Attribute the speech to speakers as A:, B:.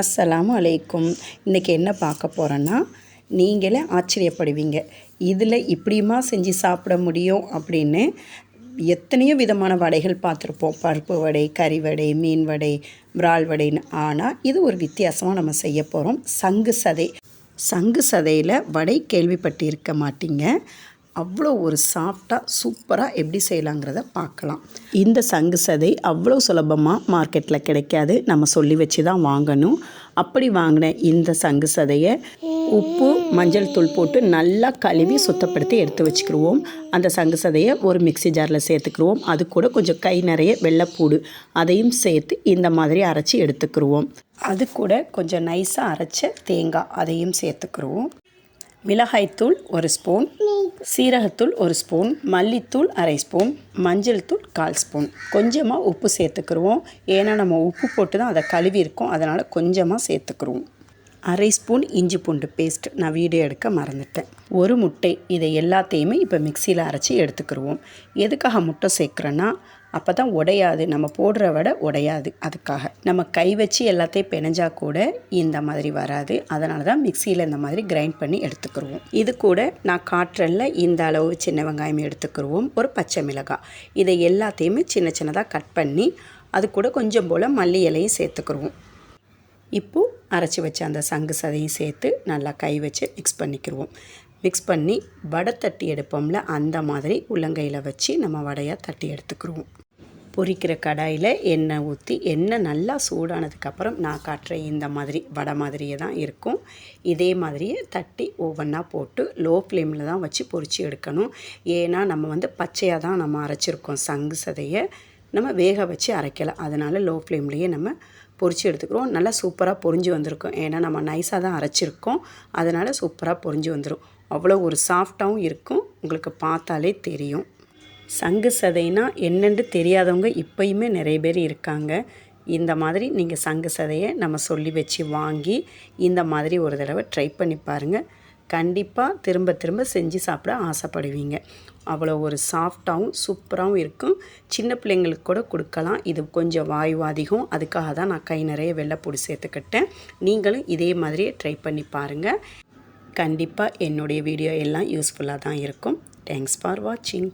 A: அஸ்ஸலாமு அலைக்கும். இன்றைக்கி என்ன பார்க்க போகிறோன்னா நீங்களே ஆச்சரியப்படுவீங்க. இதில் இப்படியுமா செஞ்சு சாப்பிட முடியும் அப்படின்னு எத்தனையோ விதமான வடைகள் பார்த்துருப்போம். பருப்பு வடை கறி வடை மீன் வடை விரால் வடைன்னு. ஆனால் இது ஒரு வித்தியாசமாக நம்ம செய்ய போகிறோம் சங்கு சதை. சங்கு சதையில் வடை கேள்விப்பட்டிருக்க மாட்டீங்க. அவ்வளோ ஒரு சாஃப்டாக சூப்பராக எப்படி செய்யலாங்கிறத பார்க்கலாம். இந்த சங்கு சதை அவ்வளோ சுலபமாக மார்க்கெட்டில் கிடைக்காது. நம்ம சொல்லி வச்சு தான் வாங்கணும். அப்படி வாங்கின இந்த சங்கு சதையை உப்பு மஞ்சள் தூள் போட்டு நல்லா கழுவி சுத்தப்படுத்தி எடுத்து வச்சுக்கிடுவோம் அந்த சங்கு சதையை ஒரு மிக்சி ஜாரில் சேர்த்துக்கிடுவோம் அது கூட கொஞ்சம் கை நிறைய வெள்ளைப்பூடு அதையும் சேர்த்து இந்த மாதிரி அரைச்சி எடுத்துக்கிடுவோம் அது கூட கொஞ்சம் நைஸாக அரைச்ச தேங்காய் அதையும் சேர்த்துக்கிடுவோம் மிளகாய்த்தூள் ஒரு ஸ்பூன். சீரகத்தூள் ஒரு ஸ்பூன் மல்லித்தூள் அரை ஸ்பூன் மஞ்சள் தூள் கால் ஸ்பூன். கொஞ்சமாக உப்பு சேர்த்துக்கிருவோம். ஏன்னா நம்ம உப்பு போட்டு தான் அதை கழுவி இருக்கோம் அதனால் கொஞ்சமாக சேர்த்துக்கிடுவோம் அரை ஸ்பூன் இஞ்சி பூண்டு பேஸ்ட் நான் வீடியோ எடுக்க மறந்துட்டேன். ஒரு முட்டை. இதை எல்லாத்தையுமே இப்போ மிக்சியில் அரைச்சி எடுத்துக்கிருவோம். எதுக்காக முட்டை சேர்க்குறேன்னா அப்போ தான் உடையாது. நம்ம போடுற வடை உடையாது. அதுக்காக. நம்ம கை வச்சு எல்லாத்தையும் பிணைஞ்சா கூட இந்த மாதிரி வராது. அதனால தான் மிக்சியில் இந்த மாதிரி கிரைண்ட் பண்ணி எடுத்துக்கிருவோம். இது கூட நான் காற்றல்ல இந்த அளவு சின்ன வெங்காயம் எடுத்துக்கிடுவோம் ஒரு பச்சை மிளகாய். இதை எல்லாத்தையுமே சின்ன சின்னதாக கட் பண்ணி அது கூட கொஞ்சம் போல் மல்லி இலையும் சேர்த்துக்கிடுவோம் இப்போது அரைச்சி வச்ச அந்த சங்கு சதையும் சேர்த்து நல்லா கை வச்சு மிக்ஸ் பண்ணிக்கிடுவோம் மிக்ஸ் பண்ணி வடை தட்டி எடுப்போம்ல அந்த மாதிரி உள்ளங்கையில் வச்சு நம்ம வடையாக தட்டி எடுத்துக்கிடுவோம் பொரிக்கிற கடாயில் எண்ணெய் ஊற்றி எண்ணெய் நல்லா சூடானதுக்கப்புறம் நான் காட்டுற இந்த மாதிரி வடை மாதிரியே தான் இருக்கும். இதே மாதிரியே தட்டி ஒவ்வொன்றா போட்டு லோ ஃப்ளேமில் தான் வச்சு பொரித்து எடுக்கணும். ஏன்னா நம்ம வந்து பச்சையாக தான் நம்ம அரைச்சிருக்கோம் சங்கு சதையை. நம்ம வேக வச்சு அரைக்கலாம் அதனால் லோ ஃப்ளேம்லேயே நம்ம பொரித்து எடுத்துக்கிறோம். நல்லா சூப்பராக பொரிஞ்சு வந்திருக்கும். ஏன்னா நம்ம நைஸாக தான் அரைச்சிருக்கோம். அதனால் சூப்பராக பொரிஞ்சு வந்துடும் அவ்வளோ ஒரு சாஃப்டாகவும் இருக்கும். உங்களுக்கு பார்த்தாலே தெரியும். சங்கு சதைனா என்னென்று தெரியாதவங்க இப்போயுமே நிறைய பேர் இருக்காங்க. இந்த மாதிரி நீங்கள் சங்கு சதையை நம்ம சொல்லி வச்சு வாங்கி இந்த மாதிரி ஒரு தடவை ட்ரை பண்ணி பாருங்கள் கண்டிப்பாக திரும்ப திரும்ப செஞ்சு சாப்பிட ஆசைப்படுவீங்க. அவ்வளோ ஒரு சாஃப்டாகவும் சூப்பராகவும் இருக்கும். சின்ன பிள்ளைங்களுக்கு கூட கொடுக்கலாம். இது கொஞ்சம் வாயு அதிகம். அதுக்காக தான் நான் கை நிறைய வெள்ளைப்பூடி சேர்த்துக்கிட்டேன். நீங்களும் இதே மாதிரியே ட்ரை பண்ணி பாருங்கள் கண்டிப்பாக என்னுடைய வீடியோ எல்லாம் யூஸ்ஃபுல்லாக தான் இருக்கும். தேங்க்ஸ் ஃபார் வாட்சிங்